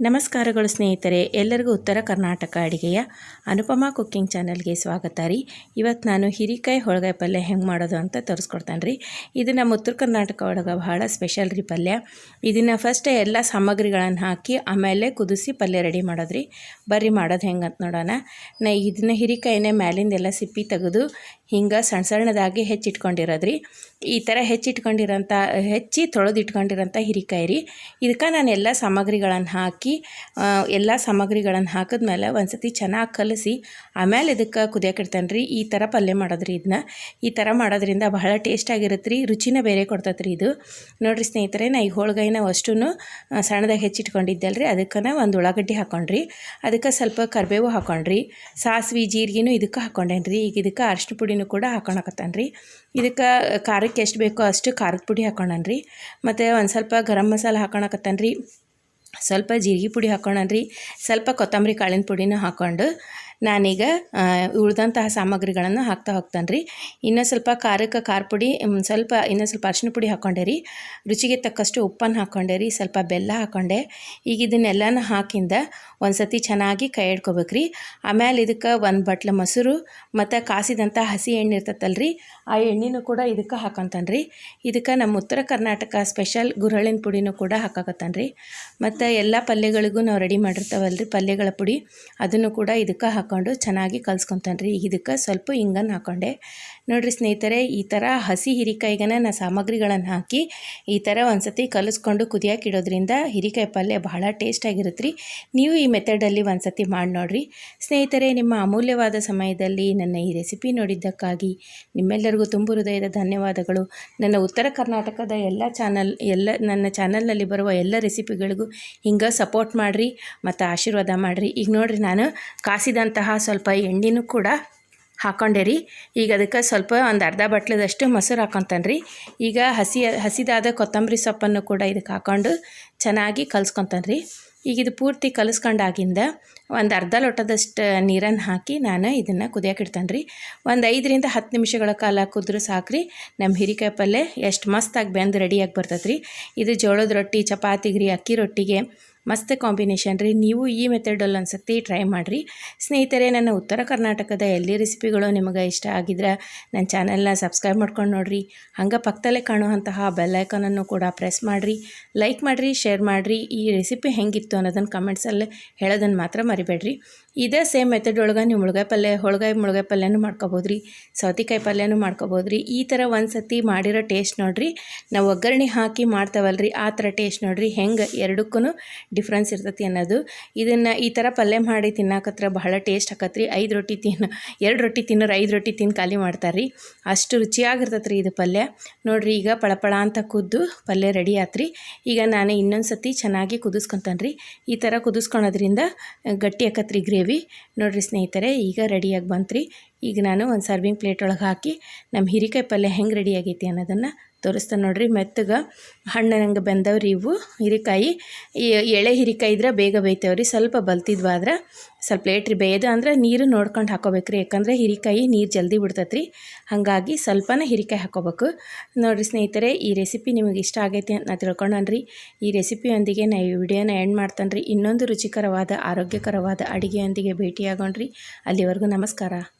ನಮಸ್ಕಾರಗಳು ಸ್ನೇಹಿತರೆ, ಎಲ್ಲರಿಗೂ ಉತ್ತರ ಕರ್ನಾಟಕ ಅಡುಗೆಯ ಅನುಪಮ ಕುಕ್ಕಿಂಗ್ ಚಾನಲ್ಗೆ ಸ್ವಾಗತ ರೀ. ಇವತ್ತು ನಾನು ಹಿರಿಕಾಯಿ ಹೋಳಿಗೆ ಪಲ್ಯ ಹೆಂಗೆ ಮಾಡೋದು ಅಂತ ತೋರಿಸ್ಕೊಡ್ತಾನೆ ರೀ. ಇದು ನಮ್ಮ ಉತ್ತರ ಕರ್ನಾಟಕ ಒಳಗೆ ಬಹಳ ಸ್ಪೆಷಲ್ ರೀ ಪಲ್ಯ. ಇದನ್ನು ಫಸ್ಟ್ ಎಲ್ಲ ಸಾಮಗ್ರಿಗಳನ್ನು ಹಾಕಿ ಆಮೇಲೆ ಕುದಿಸಿ ಪಲ್ಯ ರೆಡಿ ಮಾಡೋದು ರೀ. ಬರ್ರಿ ಮಾಡೋದು ಹೆಂಗೆ ಅಂತ ನೋಡೋಣ. ನಾ ಇದನ್ನ ಹಿರಿಕಾಯಿನೇ ಮ್ಯಾಲಿಂದೆಲ್ಲ ಸಿಪ್ಪಿ ತೆಗೆದು ಹಿಂಗೆ ಸಣ್ಣ ಸಣ್ಣದಾಗಿ ಹೆಚ್ಚಿಟ್ಕೊಂಡಿರೋದ್ರಿ ಈ ಥರ ಹೆಚ್ಚಿಟ್ಕೊಂಡಿರೋಂಥ ಹೆಚ್ಚಿ ತೊಳೆದಿಟ್ಕೊಂಡಿರೋಂಥ ಹಿರಿಕಾಯಿ ರೀ. ಇದಕ್ಕೆ ನಾನು ಎಲ್ಲ ಸಾಮಗ್ರಿಗಳನ್ನು ಹಾಕಿ ಎಲ್ಲ ಸಾಮಗ್ರಿಗಳನ್ನು ಹಾಕಿದ್ಮೇಲೆ ಒಂದು ಸತಿ ಚೆನ್ನಾಗಿ ಕಲಸಿ, ಆಮೇಲೆ ಇದಕ್ಕೆ ಕುದಿಯಾಕಿಡ್ತೇನೆ ರೀ ಈ ಥರ ಪಲ್ಯ ಮಾಡೋದ್ರಿ ಇದನ್ನ ಈ ಥರ ಮಾಡೋದ್ರಿಂದ ಬಹಳ ಟೇಸ್ಟಾಗಿರುತ್ತೆ ರೀ ರುಚಿನ ಬೇರೆ ಕೊಡ್ತೈತೆ ರೀ ಇದು. ನೋಡಿರಿ ಸ್ನೇಹಿತರೆ, ನಾ ಈ ಹೋಳ್ಗೈನ ಅಷ್ಟು ಸಣ್ಣದಾಗಿ ಹೆಚ್ಚಿಟ್ಕೊಂಡಿದ್ದೆ ಅಲ್ರಿ ಅದಕ್ಕೆ ಒಂದು ಉಳ್ಳಾಗಡ್ಡಿ ಹಾಕೊಂಡ್ರಿ. ಅದಕ್ಕೆ ಸ್ವಲ್ಪ ಕರಿಬೇವು ಹಾಕೊಂಡ್ರಿ. ಸಾಸ್ವಿ, ಜೀರಿಗೆನೂ ಇದಕ್ಕೆ ಹಾಕೊಂಡೇನಿ ರೀ ಈಗ ಇದಕ್ಕೆ ಅರಿಶಿನ ಪುಡಿನೂ ಕೂಡ ಹಾಕೊಳಕತ್ತಾನ ರೀ ಇದಕ್ಕೆ ಖಾರಕ್ಕೆ ಎಷ್ಟು ಬೇಕೋ ಅಷ್ಟು ಖಾರದ ಪುಡಿ ಹಾಕೊಂಡನ್ರಿ. ಮತ್ತು ಒಂದು ಸ್ವಲ್ಪ ಗರಂ ಮಸಾಲ ಹಾಕೊಳಕತ್ತಾನ ರೀ ಸ್ವಲ್ಪ ಜೀರಿಗೆ ಪುಡಿ ಹಾಕ್ಕೊಂಡ್ರಿ ಸ್ವಲ್ಪ ಕೊತ್ತಂಬರಿ ಕಾಳಿನ ಪುಡಿನ ಹಾಕ್ಕೊಂಡು ನಾನೀಗ ಉಳಿದಂತಹ ಸಾಮಗ್ರಿಗಳನ್ನು ಹಾಕ್ತಾ ಹೋಗ್ತಾನೆ ರೀ ಇನ್ನು ಸ್ವಲ್ಪ ಖಾರಕ್ಕೆ ಖಾರ ಪುಡಿ ಸ್ವಲ್ಪ, ಇನ್ನೂ ಸ್ವಲ್ಪ ಅರಿಶಿನ ಪುಡಿ ಹಾಕ್ಕೊಂಡೆ ರೀ ರುಚಿಗೆ ತಕ್ಕಷ್ಟು ಉಪ್ಪನ್ನು ಹಾಕ್ಕೊಂಡೆ ರೀ ಸ್ವಲ್ಪ ಬೆಲ್ಲ ಹಾಕ್ಕೊಂಡೆ ಈಗ ಇದನ್ನೆಲ್ಲನೂ ಹಾಕಿಂದ ಒಂದು ಸತಿ ಚೆನ್ನಾಗಿ ಕೈ ಇಡ್ಕೋಬೇಕು ರೀ ಆಮೇಲೆ ಇದಕ್ಕೆ ಒಂದು ಬಟ್ಲ ಮೊಸರು, ಮತ್ತು ಕಾಸಿದಂಥ ಹಸಿ ಎಣ್ಣೆ ಇರ್ತೈತಲ್ಲ ರೀ ಆ ಎಣ್ಣೆನೂ ಕೂಡ ಇದಕ್ಕೆ ಹಾಕೊಂತಾನೆ ರೀ ಇದಕ್ಕೆ ನಮ್ಮ ಉತ್ತರ ಕರ್ನಾಟಕ ಸ್ಪೆಷಲ್ ಗುರಳಿನ ಪುಡಿನೂ ಕೂಡ ಹಾಕಾಕತ್ತಾನೆ ರೀ ಮತ್ತು ಎಲ್ಲ ಪಲ್ಯಗಳಿಗೂ ನಾವು ರೆಡಿ ಮಾಡಿರ್ತಾವಲ್ಲ ರೀ ಪಲ್ಯಗಳ ಪುಡಿ. ಅದನ್ನು ಕೂಡ ಇದಕ್ಕೆ ಹಾಕ್ಕೊಂಡು ಚೆನ್ನಾಗಿ ಕಲ್ಸ್ಕೊತಾನೆ ರೀ. ಇದಕ್ಕೆ ಸ್ವಲ್ಪ ಹಿಂಗನ್ನು ಹಾಕ್ಕೊಂಡೆ ನೋಡಿರಿ ಸ್ನೇಹಿತರೆ, ಈ ಥರ ಹಸಿ ಹಿರಿಕಾಯಿಗೆ ನಾನು ಸಾಮಗ್ರಿಗಳನ್ನು ಹಾಕಿ ಈ ಥರ ಒಂದು ಸತಿ ಕಲಿಸ್ಕೊಂಡು ಕುದಿಯೋಕೆ ಇಡೋದ್ರಿಂದ ಹಿರಿಕಾಯಿ ಪಲ್ಯ ಬಹಳ ಟೇಸ್ಟಾಗಿರುತ್ತೆ ರೀ. ನೀವು ಈ ಮೆಥಡಲ್ಲಿ ಒಂದು ಸತಿ ಮಾಡಿ ನೋಡಿರಿ. ಸ್ನೇಹಿತರೆ, ನಿಮ್ಮ ಅಮೂಲ್ಯವಾದ ಸಮಯದಲ್ಲಿ ನನ್ನ ಈ ರೆಸಿಪಿ ನೋಡಿದ್ದಕ್ಕಾಗಿ ನಿಮ್ಮೆಲ್ಲರಿಗೂ ತುಂಬ ಹೃದಯದ ಧನ್ಯವಾದಗಳು. ನನ್ನ ಉತ್ತರ ಕರ್ನಾಟಕದ ಎಲ್ಲ ಚಾನಲ್, ಎಲ್ಲ ನನ್ನ ಚಾನಲ್ನಲ್ಲಿ ಬರುವ ಎಲ್ಲ ರೆಸಿಪಿಗಳಿಗೂ ಹಿಂಗೆ ಸಪೋರ್ಟ್ ಮಾಡಿರಿ, ಮತ್ತು ಆಶೀರ್ವಾದ ಮಾಡಿರಿ. ಈಗ ನೋಡಿರಿ ನಾನು ಕಾಸಿದಂತಹ ಸ್ವಲ್ಪ ಎಣ್ಣೆನೂ ಕೂಡ ಹಾಕೊಂಡೆ ರೀ. ಈಗ ಅದಕ್ಕೆ ಸ್ವಲ್ಪ ಒಂದು ಅರ್ಧ ಬಟ್ಲದಷ್ಟು ಮೊಸರು ಹಾಕೊತಾನೆ ರೀ. ಈಗ ಹಸಿ, ಹಸಿದಾದ ಕೊತ್ತಂಬರಿ ಸೊಪ್ಪನ್ನು ಕೂಡ ಇದಕ್ಕೆ ಹಾಕೊಂಡು ಚೆನ್ನಾಗಿ ಕಲ್ಸ್ಕೊತಾನೆ ರೀ. ಈಗ ಇದು ಪೂರ್ತಿ ಕಲಿಸ್ಕೊಂಡಾಗಿಂದ ಒಂದು ಅರ್ಧ ಲೋಟದಷ್ಟು ನೀರನ್ನು ಹಾಕಿ ನಾನು ಇದನ್ನು ಕುದಿಯೋಕೆ ಇಡ್ತಾನೆ ರೀ. ಒಂದು ಐದರಿಂದ ಹತ್ತು ನಿಮಿಷಗಳ ಕಾಲ ಕುದ್ರೆ ಸಾಕ್ರಿ ನಮ್ಮ ಹಿರಿಕಾಯಿ ಪಲ್ಯ ಎಷ್ಟು ಮಸ್ತಾಗಿ ಬೆಂದು ರೆಡಿಯಾಗಿ ಬರ್ತೈತೆ ಇದು ಜೋಳದ ರೊಟ್ಟಿ ಚಪಾತಿಗ್ರಿ ಅಕ್ಕಿ ರೊಟ್ಟಿಗೆ ಮಸ್ತ್ ಕಾಂಬಿನೇಷನ್ ರೀ. ನೀವು ಈ ಮೆಥಡಲ್ಲಿ ಒಂದು ಟ್ರೈ ಮಾಡಿರಿ. ಸ್ನೇಹಿತರೆ, ನನ್ನ ಉತ್ತರ ಕರ್ನಾಟಕದ ಎಲ್ಲಿ ರೆಸಿಪಿಗಳು ನಿಮಗೆ ಇಷ್ಟ ಆಗಿದ್ರೆ ನನ್ನ ಚಾನಲ್ನ ಸಬ್ಸ್ಕ್ರೈಬ್ ಮಾಡ್ಕೊಂಡು ನೋಡಿರಿ. ಹಂಗೆ ಪಕ್ಕದಲ್ಲೇ ಕಾಣುವಂತಹ ಬೆಲ್ಲೈಕನನ್ನು ಕೂಡ ಪ್ರೆಸ್ ಮಾಡಿರಿ. ಲೈಕ್ ಮಾಡಿರಿ ಶೇರ್ ಮಾಡಿರಿ. ಈ ರೆಸಿಪಿ ಹೆಂಗಿತ್ತು ಅನ್ನೋದನ್ನು ಕಮೆಂಟ್ಸಲ್ಲಿ ಹೇಳೋದನ್ನು ಮಾತ್ರ ಮರಿಬೇಡ್ರಿ. ಇದೇ ಸೇಮ್ ಮೆಥಡ್ ಒಳಗೆ ನೀವು ಮುಳುಗಾಯಿ ಪಲ್ಯ, ಹೊಳಗಾಯಿ ಮುಳುಗಾಯಿ ಪಲ್ಯನೂ ಮಾಡ್ಕೊಬೋದು ರೀ ಸೌತೆಕಾಯಿ ಪಲ್ಯನೂ ಮಾಡ್ಕೊಬೋದು ರೀ ಈ ಥರ ಒಂದು ಸತಿ ಮಾಡಿರೋ ಟೇಸ್ಟ್ ನೋಡಿರಿ. ನಾವು ಒಗ್ಗರಣೆ ಹಾಕಿ ಮಾಡ್ತಾವಲ್ರಿ. ಆ ಥರ ಟೇಸ್ಟ್ ನೋಡಿರಿ. ಹೆಂಗೆ ಎರಡಕ್ಕೂ ಡಿಫ್ರೆನ್ಸ್ ಇರ್ತೈತಿ ಅನ್ನೋದು. ಇದನ್ನು ಈ ಥರ ಪಲ್ಯ ಮಾಡಿ ತಿನ್ನಾಕತ್ರ ಬಹಳ ಟೇಸ್ಟ್ ಹಾಕತ್ರಿ ಐದು ರೊಟ್ಟಿ ತಿನ್ನು ಎರಡು ರೊಟ್ಟಿ ತಿನ್ನೋರು ಐದು ರೊಟ್ಟಿ ತಿಂದು ಖಾಲಿ ಮಾಡ್ತಾರೆ ರೀ ಅಷ್ಟು ರುಚಿಯಾಗಿರ್ತೈತೆ ರೀ ಇದು ಪಲ್ಯ. ನೋಡಿರಿ ಈಗ ಪಳಪಳ ಅಂತ ಕುದ್ದು ಪಲ್ಯ ರೆಡಿ ಆತ್ರಿ. ಈಗ ನಾನು ಇನ್ನೊಂದು ಸತಿ ಚೆನ್ನಾಗಿ ಕುದಿಸ್ಕೊತಾನೆ ರೀ ಈ ಥರ ಕುದಿಸ್ಕೊಳೋದ್ರಿಂದ ಗಟ್ಟಿ ಹಾಕತ್ರಿ ಗ್ರೇವಿ ನೋಡಿರಿ ಸ್ನೇಹಿತರೆ, ಈಗ ರೆಡಿಯಾಗಿ ಬಂತ್ರಿ. ಈಗ ನಾನು ಒಂದು ಸರ್ವಿಂಗ್ ಪ್ಲೇಟ್ ಒಳಗೆ ಹಾಕಿ ನಮ್ಮ ಹಿರಿಕಾಯಿ ಪಲ್ಯ ಹೆಂಗೆ ರೆಡಿ ಆಗೈತಿ ಅನ್ನೋದನ್ನು ತೋರಿಸ್ತಾನೆ ನೋಡಿರಿ. ಮೆತ್ತಗೆ ಹಣ್ಣನಂಗೆ ಬೆಂದವ್ರಿ ಇವು. ಹಿರಿಕಾಯಿ. ಎಳೆ ಹಿರಿಕಾಯಿ ಇದ್ರೆ ಬೇಗ ಬೇಯ್ತೇವ್ರಿ. ಸ್ವಲ್ಪ ಬಲ್ತಿದ್ವು ಆದ್ರೆ ಸ್ವಲ್ಪ ಲೇಟ್ ರೀ ಬೇಯೋದು. ಅಂದ್ರೆ ನೀರು ನೋಡ್ಕೊಂಡು ಹಾಕೋಬೇಕ್ರಿ ಯಾಕಂದ್ರೆ ಹಿರಿಕಾಯಿ ನೀರು ಜಲ್ದಿ ಬಿಡ್ತೈತ್ರಿ. ಹಾಗಾಗಿ ಸ್ವಲ್ಪನೇ ಹಿರಿಕಾಯಿ ಹಾಕೋಬೇಕು. ನೋಡಿರಿ ಸ್ನೇಹಿತರೆ, ಈ ರೆಸಿಪಿ ನಿಮಗೆ ಇಷ್ಟ ಆಗೈತಿ ಅಂತ ನಾ ತಿಳ್ಕೊಂಡ್ರಿ ಈ ರೆಸಿಪಿಯೊಂದಿಗೆ ನಾ ಈ ವಿಡಿಯೋನ ಎಂಡ್ ಮಾಡ್ತಾನೆ ರೀ ಇನ್ನೊಂದು ರುಚಿಕರವಾದ, ಆರೋಗ್ಯಕರವಾದ ಅಡುಗೆಯೊಂದಿಗೆ ಭೇಟಿಯಾಗೋಣ್ರಿ. ಅಲ್ಲಿವರೆಗೂ ನಮಸ್ಕಾರ.